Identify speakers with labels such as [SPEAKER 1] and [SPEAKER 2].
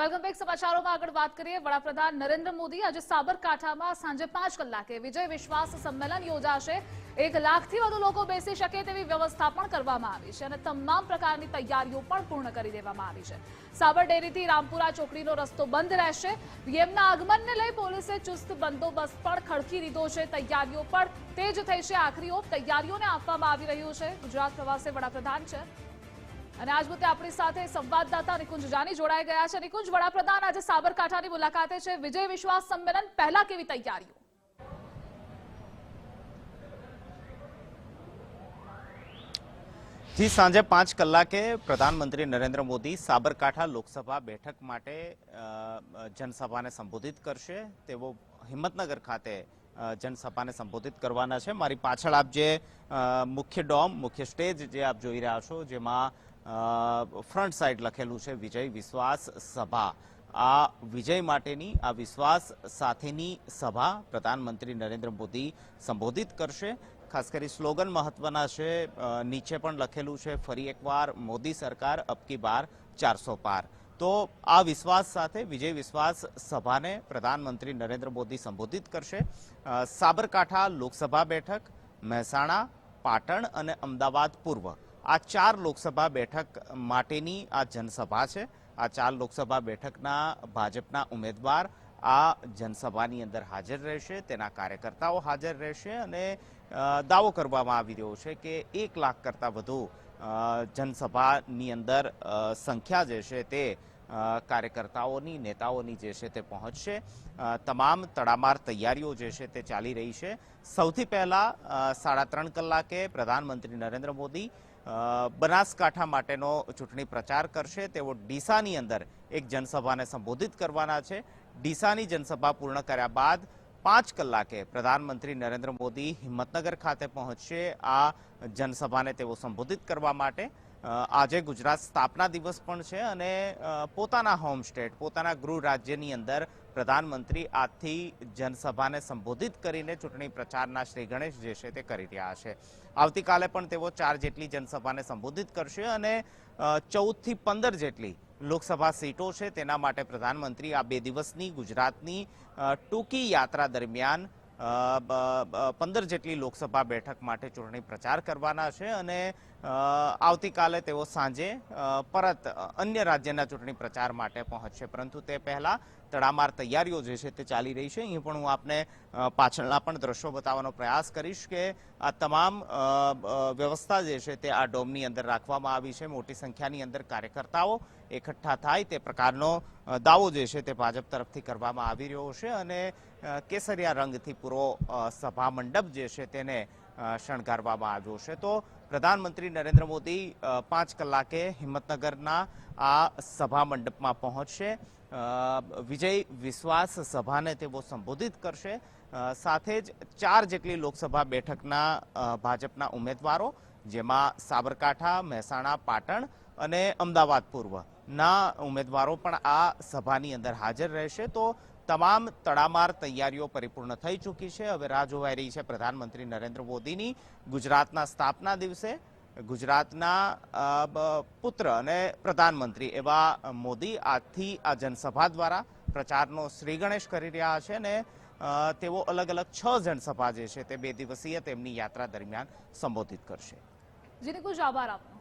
[SPEAKER 1] Welcome back સમાચારોમાં આગળ વાત કરીએ. વડાપ્રધાન નરેન્દ્ર મોદી આજે સાબરકાંઠામાં સાંજે પાંચ કલાકે વિજય વિશ્વાસ સંમેલન યોજાશે. એક લાખથી વધુ લોકો બેસી શકે તેવી વ્યવસ્થા પણ કરવામાં આવી છે અને તમામ પ્રકારની તૈયારીઓ પણ પૂર્ણ કરી દેવામાં આવી છે. સાબર ડેરીથી રામપુરા ચોકડીનો રસ્તો બંધ રહેશે. વીએમના આગમનને લઈ પોલીસે ચુસ્ત બંદોબસ્ત પણ ખડકી દીધો છે. તૈયારીઓ પણ તેજ થઈ છે. આખરી ઓપ તૈયારીઓને આપવામાં આવી રહ્યું છે. ગુજરાત પ્રવાસે વડાપ્રધાન છે. અને આજ મુદ્દે આપણી સાથે સંવાદદાતા નિકુંજ જાની જોડાઈ ગયા છે. નિકુંજ, વડાપ્રધાન આજે સાબરકાંઠાની મુલાકાતે છે. વિજય વિશ્વાસ સંમેલન પહેલા કેવી તૈયારીઓ?
[SPEAKER 2] થી સાંજે પાંચ કલાકે પ્રધાનમંત્રી નરેન્દ્ર મોદી સાબરકાંઠા લોકસભા બેઠક માટે જનસભાને સંબોધિત કરશે. તેઓ હિંમતનગર ખાતે જનસભાને સંબોધિત કરવાના છે. મારી પાછળ આપ જે મુખ્ય ડોમ, મુખ્ય સ્ટેજ જે આપ જોઈ રહ્યા છો, જેમાં ફ્રન્ટ સાઈડ લખેલું છે વિજય વિશ્વાસ સભા. આ વિજય માટેની, આ વિશ્વાસ સાથેની સભા પ્રધાનમંત્રી નરેન્દ્ર મોદી સંબોધિત કરશે. ખાસ કરી સ્લોગન મહત્વના છે. નીચે પણ લખેલું છે, ફરી એકવાર મોદી સરકાર અબકી બાર ચારસો પાર. તો આ વિશ્વાસ સાથે વિજય વિશ્વાસ સભાને પ્રધાનમંત્રી નરેન્દ્ર મોદી સંબોધિત કરશે. સાબરકાંઠા લોકસભા બેઠક, મહેસાણા, પાટણ અને અમદાવાદ પૂર્વ. આ ચાર લોકસભા બેઠક માટેની આ જનસભા છે. આ ચાર લોકસભા બેઠકના ભાજપના ઉમેદવાર આ જનસભાની અંદર હાજર રહેશે, તેના કાર્યકર્તાઓ હાજર રહેશે અને દાવો કરવામાં આવી રહ્યો છે કે એક લાખ કરતાં વધુ જનસભાની અંદર સંખ્યા જે છે તે કાર્યકર્તાઓની, નેતાઓની જે છે તે પહોંચશે. તમામ તડામાર તૈયારીઓ જે છે તે ચાલી રહી છે. સૌથી પહેલાં સાડા ત્રણ કલાકે પ્રધાનમંત્રી નરેન્દ્ર મોદી બનાસકાંઠા માટેનો ચૂંટણી પ્રચાર કરશે. તેઓ ડીસાની અંદર એક જનસભાને સંબોધિત કરવાના છે. ડીસાની જનસભા પૂર્ણ કર્યા બાદ પાંચ કલાકે પ્રધાનમંત્રી નરેન્દ્ર મોદી હિંમતનગર ખાતે પહોંચશે. આ જનસભાને તેઓ સંબોધિત કરવા માટે આજે ગુજરાત સ્થાપના દિવસ પણ છે અને પોતાના હોમ સ્ટેટ, પોતાના ગૃહ રાજ્યની અંદર પ્રધાનમંત્રી આજથી જનસભાને સંબોધિત કરીને ચૂંટણી પ્રચારના શ્રી ગણેશ જે છે તે કરી રહ્યા છે. આવતીકાલે પણ તેઓ ચાર જેટલી જનસભાને સંબોધિત કરશે અને ચૌદથી પંદર જેટલી લોકસભા સીટો છે તેના માટે પ્રધાનમંત્રી આ બે દિવસની ગુજરાતની ટૂંકી યાત્રા દરમિયાન પંદર જેટલી લોકસભા બેઠક માટે ચૂંટણી પ્રચાર કરવાના છે અને આવતીકાલે તેઓ સાંજે પરત અન્ય રાજ્યના ચૂંટણી પ્રચાર માટે પહોંચશે. પરંતુ તે પહેલાં તડામાર તૈયારીઓ જે છે તે ચાલી રહી છે. અહીં પણ હું આપને પાછળના પણ દ્રશ્યો બતાવવાનો પ્રયાસ કરીશ કે આ તમામ વ્યવસ્થા જે છે તે આ ડોમની અંદર રાખવામાં આવી છે. મોટી સંખ્યાની અંદર કાર્યકર્તાઓ એકઠા થાય તે પ્રકારનો દાવો જે છે તે ભાજપ તરફથી કરવામાં આવી રહ્યો છે અને કેસરિયા રંગથી પૂરો સભામંડપ સભા મંડપ જે છે તેને શણગારવામાં આવ્યો છે. તો પ્રધાનમંત્રી નરેન્દ્ર મોદી પાંચ કલાકે હિંમતનગરના આ સભા મંડપમાં પહોંચશે વિજય વિશ્વાસ સભાને તેઓ સંબોધિત કરશે. સાથે જ ચાર જેટલી લોકસભા બેઠકના ભાજપના ઉમેદવારો જેમાં સાબરકાંઠા, મહેસાણા, પાટણ અને અમદાવાદ પૂર્વ. ના ઉમેદવારો પણ આ સભાની અંદર હાજર રહેશે તો તમામ તડામાર તૈયારીઓ પરિપૂર્ણ થઈ ચૂકી છે. હવે રાહ જોવાઈ રહી છે પ્રધાનમંત્રી નરેન્દ્ર મોદીની ગુજરાતના સ્થાપના દિવસે. ગુજરાતના પુત્ર અને પ્રધાનમંત્રી એવા મોદી આજથી આ જનસભા દ્વારા પ્રચારનો શ્રી ગણેશ કરી રહ્યા છે અને તેઓ અલગ અલગ છ જનસભા જે છે તે બે દિવસીય તેમની યાત્રા દરમિયાન સંબોધિત કરશે.
[SPEAKER 1] જેને ખૂબ આભાર આપનો.